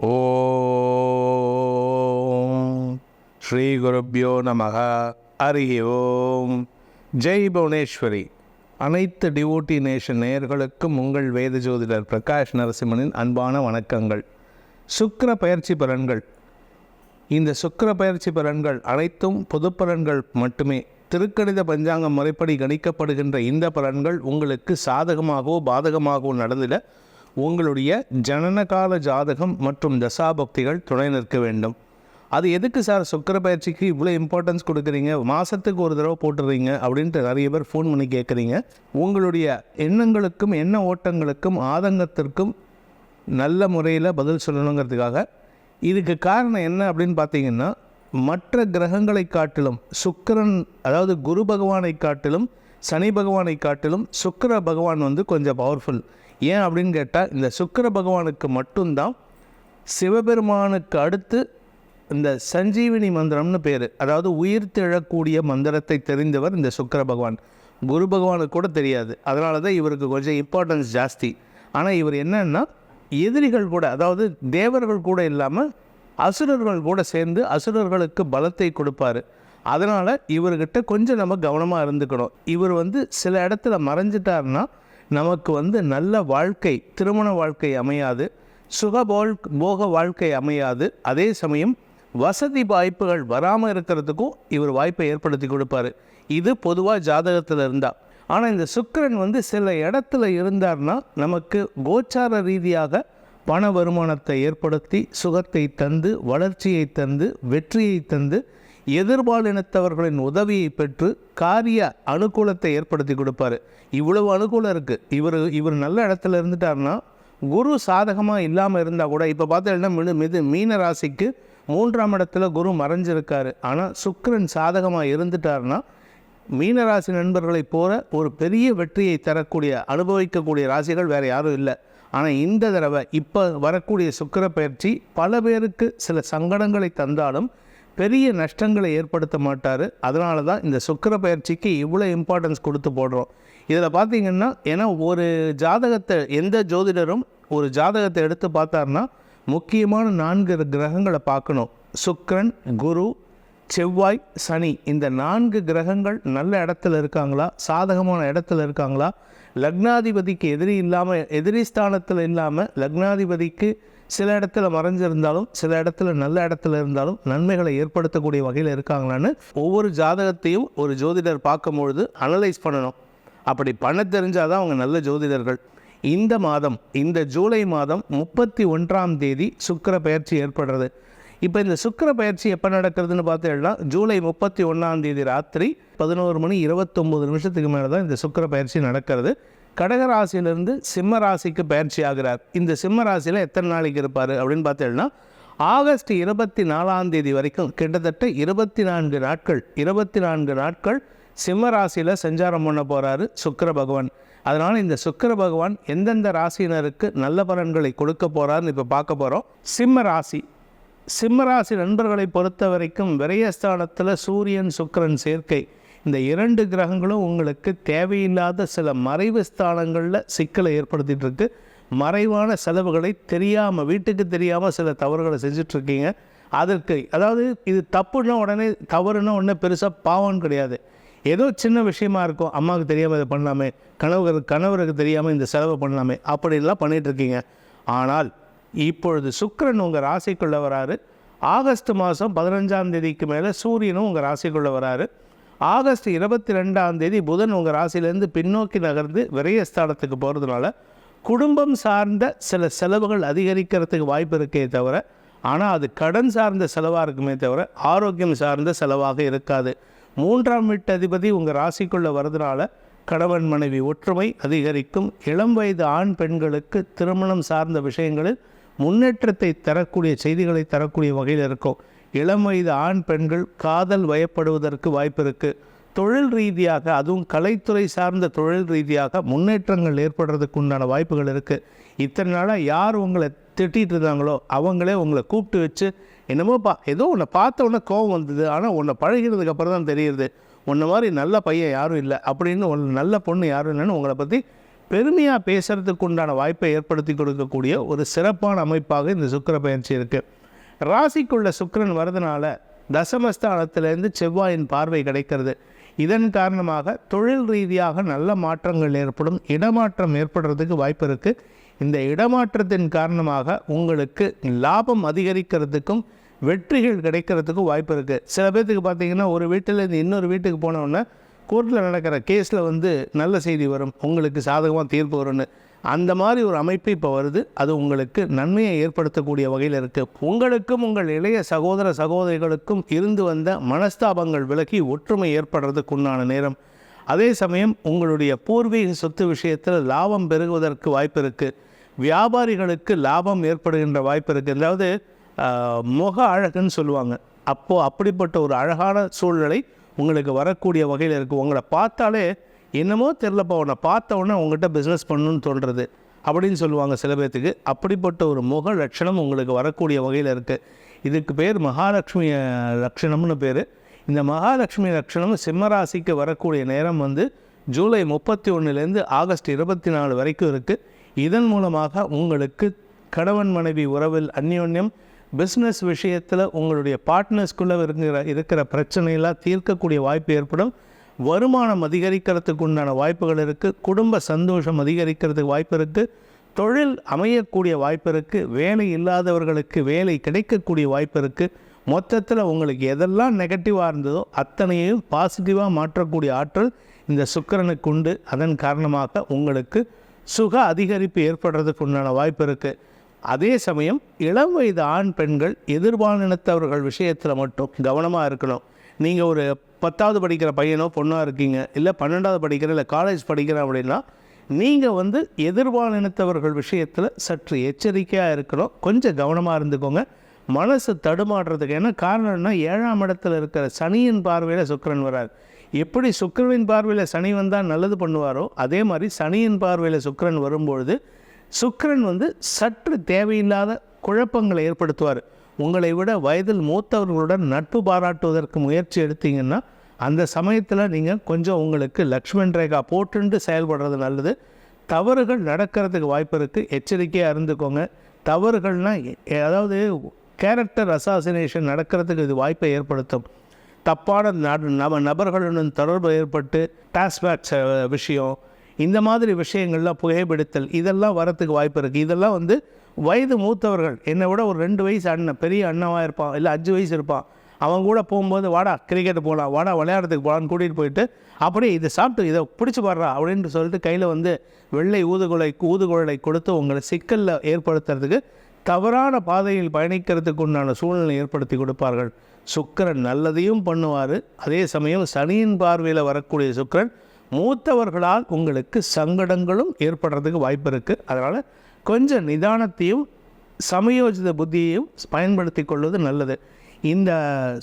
ஓம் ஸ்ரீ குருப்பியோ நமக ஹரி ஓம் ஜெய் புவனேஸ்வரி அனைத்து டிவோட்டி நேஷன் நேயர்களுக்கும் உங்கள் வேத ஜோதிடர் பிரகாஷ் நரசிம்மனின் அன்பான வணக்கங்கள். சுக்கர பயிற்சி பலன்கள். இந்த சுக்கர பயிற்சி பலன்கள் அனைத்தும் பொது பலன்கள் மட்டுமே. திருக்கணித பஞ்சாங்கம் முறைப்படி கணிக்கப்படுகின்ற இந்த பலன்கள் உங்களுக்கு சாதகமாகவோ பாதகமாகவோ நடந்திட உங்களுடைய ஜனனகால ஜாதகம் மற்றும் தசாபக்திகள் துணை நிற்க வேண்டும். அது எதுக்கு சார் சுக்கிர பயிற்சிக்கு இவ்வளோ இம்பார்ட்டன்ஸ் கொடுக்குறீங்க? மாதத்துக்கு ஒரு தடவை போட்டுறீங்க அப்படின்ட்டு நிறைய பேர் ஃபோன் பண்ணி கேட்குறீங்க உங்களுடைய எண்ணங்களுக்கும் எண்ண ஓட்டங்களுக்கும் ஆதங்கத்திற்கும் நல்ல முறையில் பதில் சொல்லணுங்கிறதுக்காக இதுக்கு காரணம் என்ன அப்படின்னு பார்த்தீங்கன்னா மற்ற கிரகங்களை காட்டிலும் சுக்கிரன் அதாவது குரு பகவானை காட்டிலும் சனி பகவானை காட்டிலும் சுக்கர பகவான் வந்து கொஞ்சம் பவர்ஃபுல் ஏன் அப்படின்னு கேட்டால் இந்த சுக்கிர பகவானுக்கு மட்டும்தான் சிவபெருமானுக்கு அடுத்து இந்த சஞ்சீவினி மந்திரம்னு பேர். அதாவது உயிர் திழக்கூடிய மந்திரத்தை தெரிந்தவர் இந்த சுக்கர பகவான். குரு பகவானுக்கு கூட தெரியாது. அதனால தான் இவருக்கு கொஞ்சம் இம்பார்ட்டன்ஸ் ஜாஸ்தி. ஆனால் இவர் என்னன்னா எதிரிகள் கூட அதாவது தேவர்கள் கூட இல்லாமல் அசுரர்கள் கூட சேர்ந்து அசுரர்களுக்கு பலத்தை கொடுப்பாரு. அதனால் இவர்கிட்ட கொஞ்சம் நம்ம கவனமாக இருந்துக்கணும். இவர் வந்து சில இடத்துல மறைஞ்சிட்டாருன்னா நமக்கு வந்து நல்ல வாழ்க்கை திருமண வாழ்க்கை அமையாது சுகபோல் போக வாழ்க்கை அமையாது. அதே சமயம் வசதி வாய்ப்புகள் வராமல் இருக்கிறதுக்கும் இவர் வாய்ப்பை ஏற்படுத்தி கொடுப்பாரு. இது பொதுவாக ஜாதகத்தில் இருந்தால் ஆனால் இந்த சுக்கரன் வந்து சில இடத்துல இருந்தார்னா நமக்கு கோச்சார ரீதியாக பண வருமானத்தை ஏற்படுத்தி சுகத்தை தந்து வளர்ச்சியை தந்து வெற்றியை தந்து எதிர்பாலினத்தவர்களின் உதவியை பெற்று காரிய அனுகூலத்தை ஏற்படுத்தி கொடுப்பாரு. இவ்வளவு அனுகூலம் இருக்குது இவர் இவர் நல்ல இடத்துல இருந்துட்டாருன்னா குரு சாதகமாக இல்லாமல் இருந்தால் கூட இப்போ பார்த்தீங்கன்னா மிது மிது மீன ராசிக்கு மூன்றாம் இடத்துல குரு மறைஞ்சிருக்காரு. ஆனால் சுக்கரன் சாதகமாக இருந்துட்டாருன்னா மீனராசி நண்பர்களைப் போல ஒரு பெரிய வெற்றியை தரக்கூடிய அனுபவிக்கக்கூடிய ராசிகள் வேறு யாரும் இல்லை. ஆனால் இந்த தடவை இப்போ வரக்கூடிய சுக்கர பயிற்சி பல பேருக்கு சில சங்கடங்களை தந்தாலும் பெரிய நஷ்டங்களை ஏற்படுத்த மாட்டார். அதனால தான் இந்த சுக்கர பயிற்சிக்கு இவ்வளோ இம்பார்ட்டன்ஸ் கொடுத்து போடுறோம். இதில் பார்த்தீங்கன்னா ஏன்னா ஒரு ஜாதகத்தை எந்த ஜோதிடரும் ஒரு ஜாதகத்தை எடுத்து பார்த்தாருன்னா முக்கியமான நான்கு கிரகங்களை பார்க்கணும். சுக்கிரன் குரு செவ்வாய் சனி. இந்த நான்கு கிரகங்கள் நல்ல இடத்துல இருக்காங்களா? சாதகமான இடத்துல இருக்காங்களா? லக்னாதிபதிக்கு எதிரி இல்லாமல் எதிரி ஸ்தானத்தில் இல்லாமல் லக்னாதிபதிக்கு சில இடத்துல மறைஞ்சிருந்தாலும் சில இடத்துல நல்ல இடத்துல இருந்தாலும் நன்மைகளை ஏற்படுத்தக்கூடிய வகையில் இருக்காங்களான்னு ஒவ்வொரு ஜாதகத்தையும் ஒரு ஜோதிடர் பார்க்கும்பொழுது அனலைஸ் பண்ணணும். அப்படி பண்ண தெரிஞ்சால் தான் அவங்க நல்ல ஜோதிடர்கள். இந்த மாதம் இந்த ஜூலை மாதம் முப்பத்தி ஒன்றாம் தேதி சுக்கிர பயிற்சி ஏற்படுறது. இப்போ இந்த சுக்கிர பயிற்சி எப்போ நடக்கிறதுன்னு பார்த்தீங்கன்னா ஜூலை முப்பத்தி ஒன்றாம் தேதி ராத்திரி பதினோரு மணி இருபத்தொம்போது நிமிஷத்துக்கு மேலே தான் இந்த சுக்கிர பயிற்சி நடக்கிறது. கடகராசியிலிருந்து சிம்ம ராசிக்கு பயிற்சி ஆகிறார். இந்த சிம்ம ராசியில் எத்தனை நாளைக்கு இருப்பார் அப்படின்னு பார்த்தீங்கன்னா ஆகஸ்ட் இருபத்தி நாலாம் தேதி வரைக்கும் கிட்டத்தட்ட இருபத்தி நான்கு நாட்கள் இருபத்தி நான்கு நாட்கள் சிம்ம ராசியில் சஞ்சாரம் பண்ண போகிறாரு சுக்கர பகவான். அதனால் இந்த சுக்கர பகவான் எந்தெந்த ராசியினருக்கு நல்ல பலன்களை கொடுக்க போகிறாருன்னு இப்போ பார்க்க போகிறோம் சிம்ம ராசி. சிம்மராசி நண்பர்களை பொறுத்த வரைக்கும் விரயஸ்தானத்தில் சூரியன் சுக்கிரன் சேர்க்கை. இந்த இரண்டு கிரகங்களும் உங்களுக்கு தேவையில்லாத சில மறைவு ஸ்தானங்களில் சிக்கலை ஏற்படுத்திட்டு இருக்கு மறைவான செலவுகளை தெரியாமல் வீட்டுக்கு தெரியாமல் சில தவறுகளை செஞ்சிட்ருக்கீங்க. அதற்கு அதாவது இது தப்புன்னா உடனே தவறுனா உடனே பெருசாக பாவம்னு கிடையாது. ஏதோ சின்ன விஷயமா இருக்கும். அம்மாவுக்கு தெரியாமல் இதை பண்ணலாமே கணவர் கணவருக்கு தெரியாமல் இந்த செலவை பண்ணலாமே அப்படிலாம் பண்ணிகிட்ருக்கீங்க இருக்கீங்க ஆனால் இப்பொழுது சுக்கரன் உங்கள் ராசிக்குள்ளே வராரு. ஆகஸ்ட் மாதம் பதினஞ்சாம் தேதிக்கு மேலே சூரியனும் உங்கள் ராசிக்குள்ளே வராரு. ஆகஸ்ட் இருபத்தி ரெண்டாம் தேதி புதன் உங்கள் ராசியிலேருந்து பின்னோக்கி நகர்ந்து விரயஸ்தானத்துக்கு போகிறதுனால குடும்பம் சார்ந்த சில செலவுகள் அதிகரிக்கிறதுக்கு வாய்ப்பு இருக்கே தவிர ஆனால் அது கடன் சார்ந்த செலவாக இருக்குமே தவிர ஆரோக்கியம் சார்ந்த செலவாக இருக்காது. மூன்றாம் வீட்டு அதிபதி உங்கள் ராசிக்குள்ளே வரதுனால கணவன் மனைவி ஒற்றுமை அதிகரிக்கும். இளம் வயது ஆண் பெண்களுக்கு திருமணம் சார்ந்த விஷயங்களில் முன்னேற்றத்தை தரக்கூடிய செய்திகளை தரக்கூடிய வகையில் இருக்கும். இளம் வயது ஆண் பெண்கள் காதல் வயப்படுவதற்கு வாய்ப்பு இருக்குது தொழில் ரீதியாக அதுவும் கலைத்துறை சார்ந்த தொழில் ரீதியாக முன்னேற்றங்கள் ஏற்படுறதுக்கு உண்டான வாய்ப்புகள் இருக்குது இத்தனை நாளாக யார் உங்களை திட்டிகிட்டு இருந்தாங்களோ அவங்களே உங்களை கூப்பிட்டு வச்சு என்னமோப்பா ஏதோ உன்னை பார்த்த உடனே கோவம் வந்தது ஆனால் உன்னை பழகினதுக்கு அப்புறம் தான் தெரியுது. உன்ன மாதிரி நல்ல பையன் யாரும் இல்லை அப்படின்னு ஒரு நல்ல பொண்ணு யாரும் இல்லைன்னு உங்களை பற்றி பெருமையாக பேசுறதுக்கு உண்டான வாய்ப்பை ஏற்படுத்தி கொடுக்கக்கூடிய ஒரு சிறப்பான அமைப்பாக இந்த சுக்கிர பயிற்சி இருக்குது ராசிக்குள்ள சுக்கரன் வரதுனால தசமஸ்தானத்திலேருந்து செவ்வாயின் பார்வை கிடைக்கிறது. இதன் காரணமாக தொழில் ரீதியாக நல்ல மாற்றங்கள் ஏற்படும் இடமாற்றம் ஏற்படுறதுக்கு வாய்ப்பு இருக்குது இந்த இடமாற்றத்தின் காரணமாக உங்களுக்கு லாபம் அதிகரிக்கிறதுக்கும் வெற்றிகள் கிடைக்கிறதுக்கும் வாய்ப்பு இருக்குது சில பேர்த்துக்கு பார்த்தீங்கன்னா ஒரு வீட்டிலேருந்து இன்னொரு வீட்டுக்கு போனோன்னே கோர்ட்டில் நடக்கிற கேஸில் வந்து நல்ல செய்தி வரும் உங்களுக்கு சாதகமாக தீர்ப்பு வரும்னு. அந்த மாதிரி ஒரு அமைப்பு இப்போ வருது. அது உங்களுக்கு நன்மையை ஏற்படுத்தக்கூடிய வகையில் இருக்குது உங்களுக்கும் உங்கள் இளைய சகோதர சகோதரிகளுக்கும் இருந்து வந்த மனஸ்தாபங்கள் விலகி ஒற்றுமை ஏற்படுறதுக்கு உண்டான நேரம். அதே சமயம் உங்களுடைய பூர்வீக சொத்து விஷயத்தில் லாபம் பெருகுவதற்கு வாய்ப்பு இருக்குது வியாபாரிகளுக்கு லாபம் ஏற்படுகின்ற வாய்ப்பு இருக்குது அதாவது முக அழகுன்னு சொல்லுவாங்க. அப்போது அப்படிப்பட்ட ஒரு அழகான சூழ்நிலை உங்களுக்கு வரக்கூடிய வகையில் இருக்குது உங்களை பார்த்தாலே என்னமோ தெரிலப்பா உன்னை பார்த்த உடனே உங்கள்கிட்ட பிஸ்னஸ் பண்ணணும்னு தோன்றது அப்படின்னு சொல்லுவாங்க சில பேர்த்துக்கு அப்படிப்பட்ட ஒரு முக லட்சணம் உங்களுக்கு வரக்கூடிய வகையில் இருக்குது இதுக்கு பேர் மகாலட்சுமி லட்சணம்னு பேர். இந்த மகாலட்சுமி லட்சணம் சிம்மராசிக்கு வரக்கூடிய நேரம் வந்து ஜூலை முப்பத்தி ஒன்றுலேருந்து ஆகஸ்ட் இருபத்தி நாலு வரைக்கும் இருக்குது இதன் மூலமாக உங்களுக்கு கணவன் மனைவி உறவில் அந்யோன்யம் பிஸ்னஸ் விஷயத்தில் உங்களுடைய பார்ட்னர்ஸ்குள்ளே இருக்கிற இருக்கிற பிரச்சனையெல்லாம் தீர்க்கக்கூடிய வாய்ப்பு ஏற்படும். வருமானம் அதிகரிக்கிறதுக்கு உண்டான வாய்ப்புகள் இருக்குது குடும்ப சந்தோஷம் அதிகரிக்கிறதுக்கு வாய்ப்பு இருக்குது தொழில் அமையக்கூடிய வாய்ப்பு இருக்குது வேலை இல்லாதவர்களுக்கு வேலை கிடைக்கக்கூடிய வாய்ப்பு இருக்குது மொத்தத்தில் உங்களுக்கு எதெல்லாம் நெகட்டிவாக இருந்ததோ அத்தனையும் பாசிட்டிவாக மாற்றக்கூடிய ஆற்றல் இந்த சுக்கரனுக்கு உண்டு. அதன் காரணமாக உங்களுக்கு சுக அதிகரிப்பு ஏற்படுறதுக்கு உண்டான வாய்ப்பு இருக்குது அதே சமயம் இளம் வயது ஆண் பெண்கள் எதிர்பாலினத்தவர்கள் விஷயத்தில் மட்டும் கவனமாக இருக்கணும். நீங்கள் ஒரு பத்தாவது படிக்கிற பையனோ பொண்ணாக இருக்கீங்க இல்லை பன்னெண்டாவது படிக்கிற இல்லை காலேஜ் படிக்கிற அப்படின்னா நீங்கள் வந்து எதிர்பாலினத்தவர்கள் விஷயத்தில் சற்று எச்சரிக்கையாக இருக்கணும். கொஞ்சம் கவனமாக இருந்துக்கோங்க. மனசு தடுமாடுறதுக்கு என்ன காரணம்னா ஏழாம் இடத்துல இருக்கிற சனியின் பார்வையில் சுக்கரன் வரார். எப்படி சுக்கரனின் பார்வையில் சனி வந்தால் நல்லது பண்ணுவாரோ அதே மாதிரி சனியின் பார்வையில் சுக்கரன் வரும்பொழுது சுக்கரன் வந்து சற்று தேவையில்லாத குழப்பங்களை ஏற்படுத்துவார். உங்களை விட வயதில் மூத்தவர்களுடன் நட்பு பாராட்டுவதற்கு முயற்சி எடுத்தீங்கன்னா அந்த சமயத்தில் நீங்கள் கொஞ்சம் உங்களுக்கு லக்ஷ்மண் ரேகா போட்டுண்டு செயல்படுறது நல்லது. தவறுகள் நடக்கிறதுக்கு வாய்ப்பு இருக்குது எச்சரிக்கையாக இருந்துக்கோங்க. தவறுகள்னால் அதாவது கேரக்டர் அசாசினேஷன் நடக்கிறதுக்கு இது வாய்ப்பை ஏற்படுத்தும். தப்பான நபர்களுடன் தொடர்பு ஏற்பட்டு டாஸ்பேக் விஷயம் இந்த மாதிரி விஷயங்கள்லாம் புகைப்பிடித்தல் இதெல்லாம் வரத்துக்கு வாய்ப்பு இருக்குது இதெல்லாம் வந்து வயது மூத்தவர்கள் என்னை விட ஒரு ரெண்டு வயசு அண்ணன் பெரிய அண்ணவாக இருப்பான் இல்லை அஞ்சு வயசு இருப்பான். அவன் கூட போகும்போது வாடா கிரிக்கெட் போகலாம் வாடா விளையாடுறதுக்கு போகலான்னு கூட்டிகிட்டு போயிட்டு அப்படியே இதை சாப்பிட்டு இதை பிடிச்சி பாடுறா அப்படின்னு சொல்லிட்டு கையில் வந்து வெள்ளை ஊதுகுலை ஊதுகுழலை கொடுத்து உங்களை சிக்கலில் ஏற்படுத்துறதுக்கு தவறான பாதையில் பயணிக்கிறதுக்கு உண்டான சூழ்நிலை ஏற்படுத்தி கொடுப்பார்கள். சுக்கிரன் நல்லதையும் பண்ணுவார். அதே சமயம் சனியின் பார்வையில் வரக்கூடிய சுக்கிரன் மூத்தவர்களால் உங்களுக்கு சங்கடங்களும் ஏற்படுறதுக்கு வாய்ப்பு இருக்குது அதனால் கொஞ்சம் நிதானத்தையும் சமயோஜித புத்தியையும் பயன்படுத்தி கொள்வது நல்லது. இந்த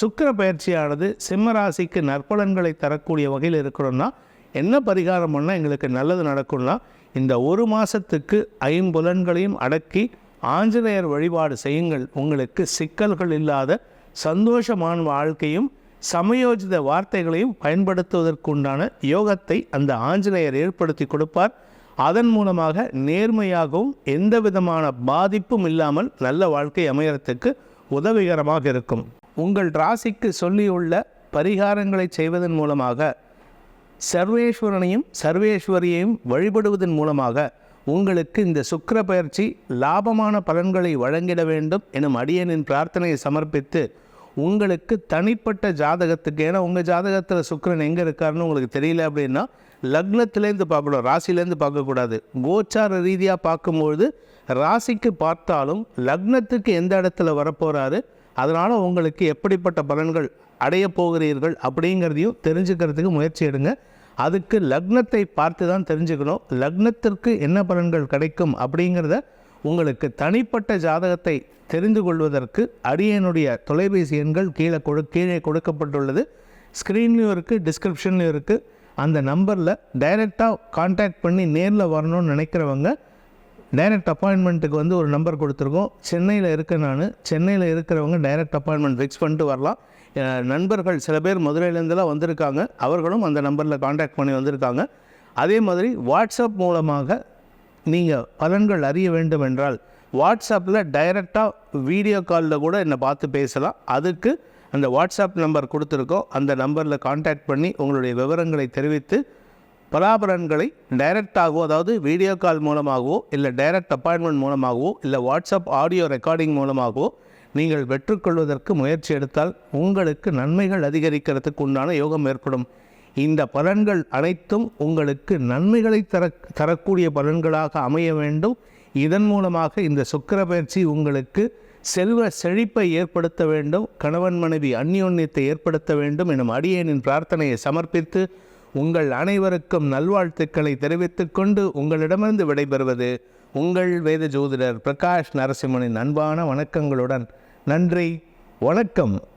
சுக்கிர பயிற்சியானது சிம்மராசிக்கு நற்பலன்களை தரக்கூடிய வகையில் இருக்கிறோம்னா என்ன பரிகாரம் பண்ணால் எங்களுக்கு நல்லது நடக்கும்னா இந்த ஒரு மாதத்துக்கு ஐம்புலன்களையும் அடக்கி ஆஞ்சநேயர் வழிபாடு செய்யுங்கள். உங்களுக்கு சிக்கல்கள் இல்லாத சந்தோஷமான வாழ்க்கையும் சமயோஜித வார்த்தைகளையும் பயன்படுத்துவதற்குண்டான யோகத்தை அந்த ஆஞ்சநேயர் ஏற்படுத்தி கொடுப்பார். அதன் மூலமாக நேர்மையாகவும் எந்த விதமான பாதிப்பும் இல்லாமல் நல்ல வாழ்க்கை அமையறதுக்கு உதவிகரமாக இருக்கும். உங்கள் ராசிக்கு சொல்லியுள்ள பரிகாரங்களை செய்வதன் மூலமாக சர்வேஸ்வரனையும் சர்வேஸ்வரியையும் வழிபடுவதன் மூலமாக உங்களுக்கு இந்த சுக்கர பயிற்சி லாபமான பலன்களை வழங்கிட வேண்டும் எனும் அடியனின் பிரார்த்தனையை சமர்ப்பித்து உங்களுக்கு தனிப்பட்ட ஜாதகத்துக்கு ஏன்னா உங்கள் ஜாதகத்தில் சுக்கிரன் எங்கே இருக்காருன்னு உங்களுக்கு தெரியல அப்படின்னா லக்னத்திலேருந்து பார்க்கணும் ராசிலேருந்து பார்க்கக்கூடாது. கோச்சார ரீதியாக பார்க்கும்பொழுது ராசிக்கு பார்த்தாலும் லக்னத்துக்கு எந்த இடத்துல வரப்போகிறாரு அதனால் உங்களுக்கு எப்படிப்பட்ட பலன்கள் அடைய போகிறீர்கள் அப்படிங்கிறதையும் தெரிஞ்சுக்கிறதுக்கு முயற்சி எடுங்க. அதுக்கு லக்னத்தை பார்த்து தான் தெரிஞ்சுக்கணும். லக்னத்திற்கு என்ன பலன்கள் கிடைக்கும் அப்படிங்கிறத உங்களுக்கு தனிப்பட்ட ஜாதகத்தை தெரிந்து கொள்வதற்கு அடியனுடைய தொலைபேசி எண்கள் கீழே கொடு கீழே கொடுக்கப்பட்டுள்ளது. ஸ்க்ரீன்லேயும் இருக்குது டிஸ்கிரிப்ஷன்லேயும் இருக்குது அந்த நம்பரில் டைரெக்டாக காண்டாக்ட் பண்ணி நேரில் வரணும்னு நினைக்கிறவங்க டைரக்ட் அப்பாயின்மெண்ட்டுக்கு வந்து ஒரு நம்பர் கொடுத்துருக்கோம். சென்னையில் இருக்க நான் சென்னையில் இருக்கிறவங்க டைரக்ட் அப்பாயின்மெண்ட் ஃபிக்ஸ் பண்ணிட்டு வரலாம். நண்பர்கள் சில பேர் மதுரையிலேருந்துலாம் வந்திருக்காங்க. அவர்களும் அந்த நம்பரில் காண்டாக்ட் பண்ணி வந்திருக்காங்க. அதே மாதிரி வாட்ஸ்அப் மூலமாக நீங்கள் பலன்கள் அறிய வேண்டும் என்றால் வாட்ஸ்அப்பில் டைரெக்டாக வீடியோ காலில் கூட என்னை பார்த்து பேசலாம். அதுக்கு அந்த வாட்ஸ்அப் நம்பர் கொடுத்துருக்கோம். அந்த நம்பரில் காண்டாக்ட் பண்ணி உங்களுடைய விவரங்களை தெரிவித்து பலாபலன்களை டைரெக்டாகவோ அதாவது வீடியோ கால் மூலமாகவோ இல்லை டைரக்ட் அப்பாயின்மெண்ட் மூலமாகவோ இல்லை வாட்ஸ்அப் ஆடியோ ரெக்கார்டிங் மூலமாகவோ நீங்கள் பெற்றுக்கொள்வதற்கு முயற்சி எடுத்தால் உங்களுக்கு நன்மைகள் அதிகரிக்கிறதுக்கு உண்டான யோகம் ஏற்படும். இந்த பலன்கள் அனைத்தும் உங்களுக்கு நன்மைகளை தர தரக்கூடிய பலன்களாக அமைய வேண்டும். இதன் மூலமாக இந்த சுக்கர பயிற்சி உங்களுக்கு செல்வ செழிப்பை ஏற்படுத்த வேண்டும். கணவன் மனைவி அந்யோன்யத்தை ஏற்படுத்த வேண்டும் எனும் அடியேனின் பிரார்த்தனையை சமர்ப்பித்து உங்கள் அனைவருக்கும் நல்வாழ்த்துக்களை தெரிவித்துக் கொண்டு உங்களிடமிருந்து விடைபெறுவது உங்கள் வேத ஜோதிடர் பிரகாஷ் நரசிம்மனின் அன்பான வணக்கங்களுடன் நன்றி வணக்கம்.